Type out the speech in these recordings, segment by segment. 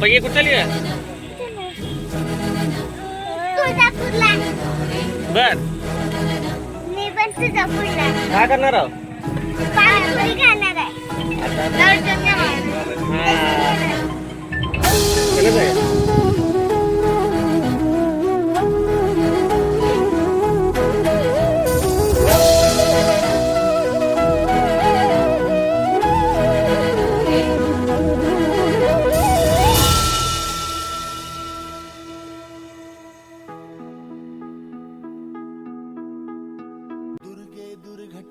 पहिले कुठं चालली? तुळजापूरला बर मी पण तुळजापूरला काय करणार आहो पाणीपुरी खाणार आहे दर्शन घ्यावं. हा.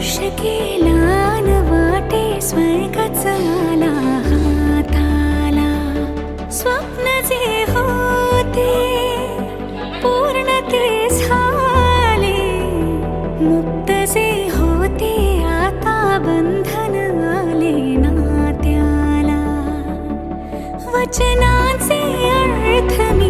स्पर्श केला न वाटे स्वर्गचाला हाताला. स्वप्न जे होते पूर्ण ते झाले. मुक्त जे होते आता बंधन आले ना त्याला वचनाचे अर्थ मी